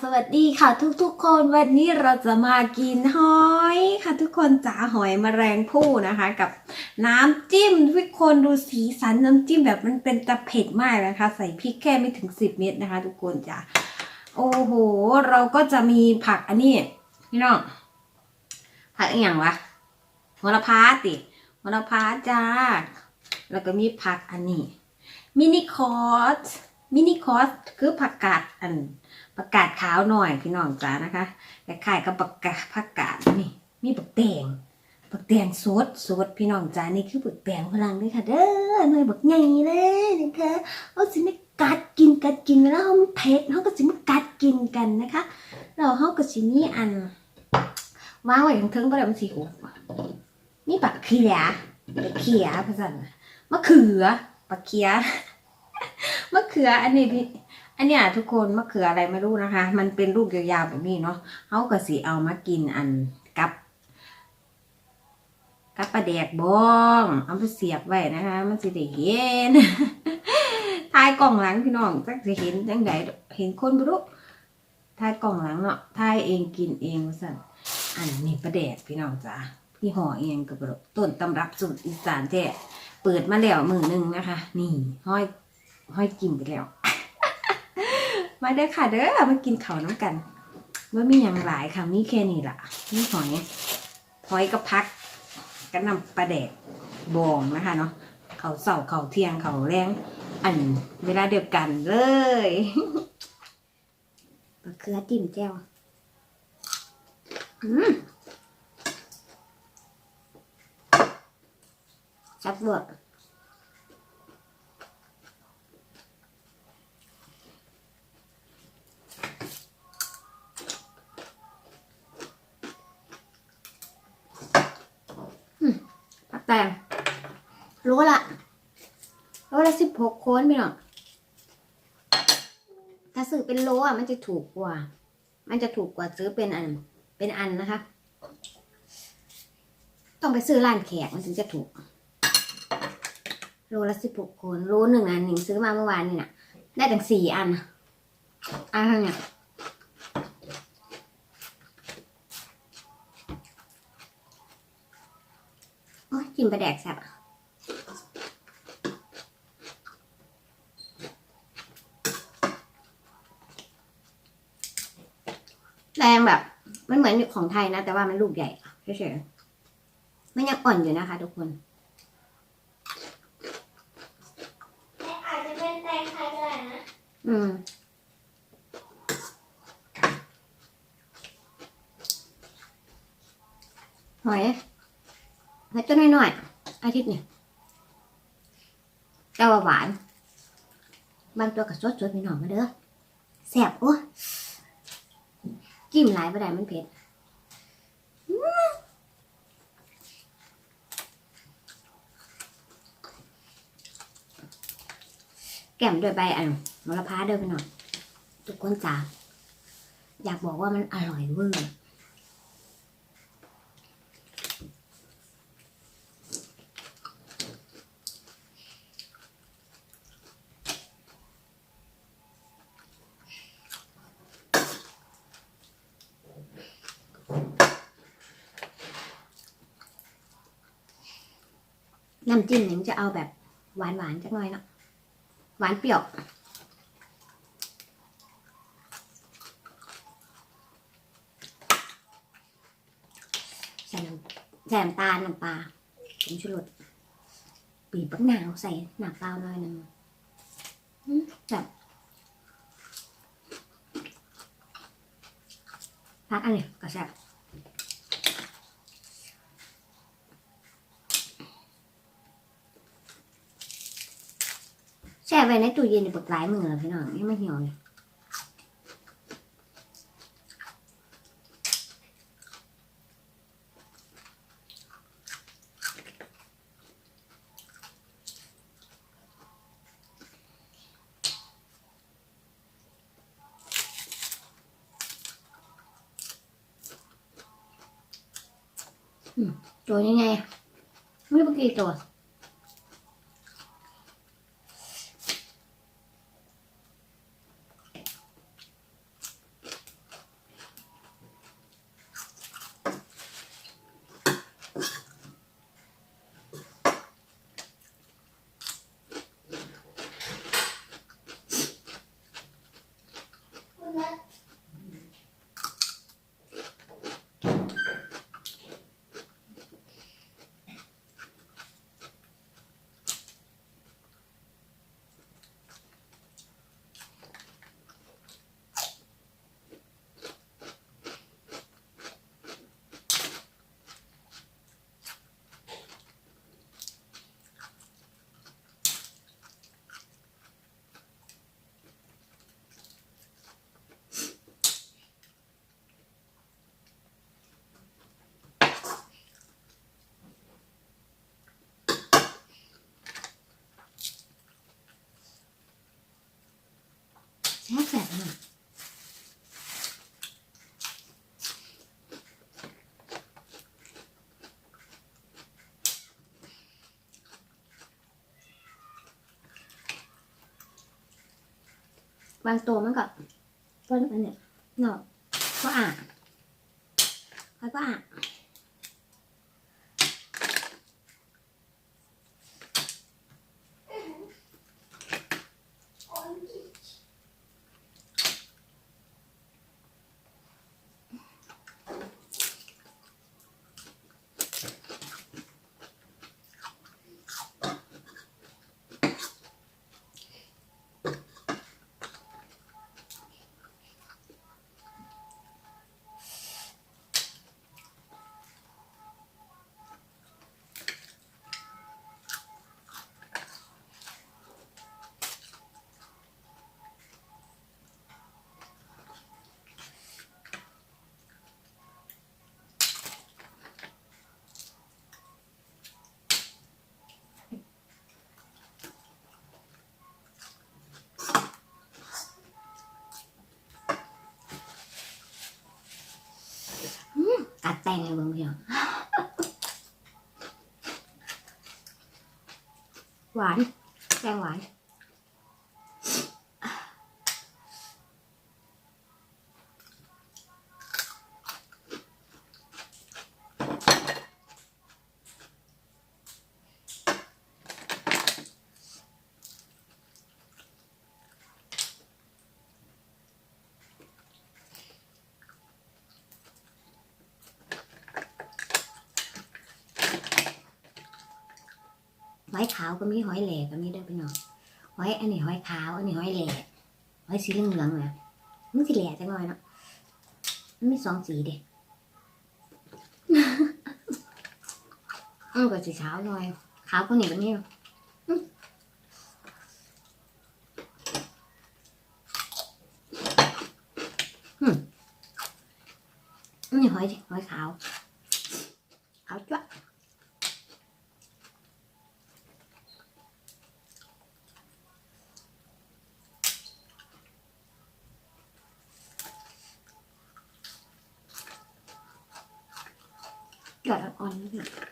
สวัสดีค่ะทุกๆ คนวันนี้เราจะมากินหอยค่ะทุกคนจ๋าหอยแมลงภู่นะคะ กับน้ำจิ้มทุกคนดูสีสันน้ำจิ้มแบบมันเป็นตะเผ็ดมากนะคะ ใส่พริกแค่ไม่ถึงสิบเม็ดนะคะ ทุกคนจ๋าโอ้โห เราก็จะมีผักอันนี้พี่น้องผักอหย่างวะโหระพาติโหระพาจ้าแล้วก็มีผักอันนี้มินิคอร์ส มินิคอสคือผักกาดอันผักกาดขาวหน่อยพี่น้องจ้านะคะคล้ายๆกับผักกาดผักกาดนี่มีผักแตงผักแตงสดสดพี่น้องจ้านี่คือผักแตงพลังเลยค่ะเด้อหน่อยบักใหญ่เลยนะคะเอาสิไม่กัดกินกัดกินแล้วเขาเผ็ดเขาก็สิมากัดกินกันนะคะแล้วเขาก็สิมีอันวางไว้ทั้งๆก็ได้มันสีหกมีปักเขียปักเขียภาษาอังกฤษมะเขือปักเขีย เขืออันนี้พี่อันเนี้ยทุกคนมะเขืออะไรไม่รู้นะคะ มันเป็นลูกยาวๆแบบนี้เนาะเขาก็สิเอามากินอันกับ กับปลาแดกบองเอาไปเสียบไว้นะคะ มันสิได้เห็นทายกล่องหลังพี่น้องจักสิเห็นจังไดเห็นคนบ่รู้ทายกล่องหลังเนาะทายเองกินเองสั่นอันนี้ปลาแดกพี่น้องจ้าพี่ห่อเองกับต้นตำรับสูตรอีสานแท้เปิดมาแล้วมือหนึ่งนะคะ นี่ห้อย ห้อยกินไปแล้ว มาเด้อค่ะเด้อมากินข้าน้ำกันว่ามีอย่างหลายค่ะมีแค่นี้ล่ะมีหอยหอยกับพักกระนำปลาแดกบองนะคะเนาะเขาเสาเขาเทียงเขาแรงอันเวลาเดียวกันเลยมะเขือจิ้มแจ่วอืมจับเบิดผั แตงรู้ละรู้ละสิบหกโคนพี่น้องถ้าซื้อเป็นโลอะมันจะถูกกว่า มันจะถูกกว่าซื้อเป็นอัน เป็นอันนะคะ ต้องไปซื้อร้านแขกมันถึงจะถูก โลละสิบหกโคนโลหนึ่งอันหนึ่งซื้อมาเมื่อวานนี่น่ะได้ถึงสี่อันอันเนี่ย โอ้ย กินปลาแดกแซ่บอะแรงแบบ มันเหมือนของไทยนะ แต่ว่ามันลูกใหญ่เฉยๆมันยังอ่อนอยู่นะคะทุกคนอาจจะเป็นแตงไทยก็ได้นะ อืมหอยหอยตัวน้อยๆ อาทิตย์เนี่ยแต่ว่าหวานบางตัวกับสดๆพี่น้องมาเด้อแซ่บโอ้จิ้มหลายบ่ได้มันเผ็ดแก้มด้วยใบอันมะละพร้าเด้อพี่น้องทุกคนจ๋าอยากบอกว่ามันอร่อยเวอร์ น้ำจิ้มเนี่ยมันจะเอาแบบหวานหวานจักหน่อยเนาะหวานเปรี้ยว ใส่น้ำใส่น้ำตาลน้ำปลาผงชูรสปีบบักหนาวใส่หน้ำเปล่าหน่อยนึงแบบพักอันนี้ก็แซ่บ แช่ ไว้ในตู้เย็นในปกหลายมือแล้วพี่น้องยังไม่เหี่ยวเลยตัวยังไงไม่รู้กี่ตัว บแสบมากบางตัวมันก็ต้นอันเนี้ยเนาะก็อ่านค่อยก็อ่า อัดแตงเลยบิ่งเพียงหวาน แตงหวาน หอยขาวก็มีหอยแหลกก็มีเด้อพี่น้องหอยอันนี้หอยขาว อันนี้หอยแหลกหอยสีเหลืองๆนะมันสีแหลกจังเลยเนาะมันมีสองสีเด็อืมก็สีขาวหน่อยขาวก็เหนียวนี่อืมอืมนี่หอยหอยขาวขาวจ้ะ หย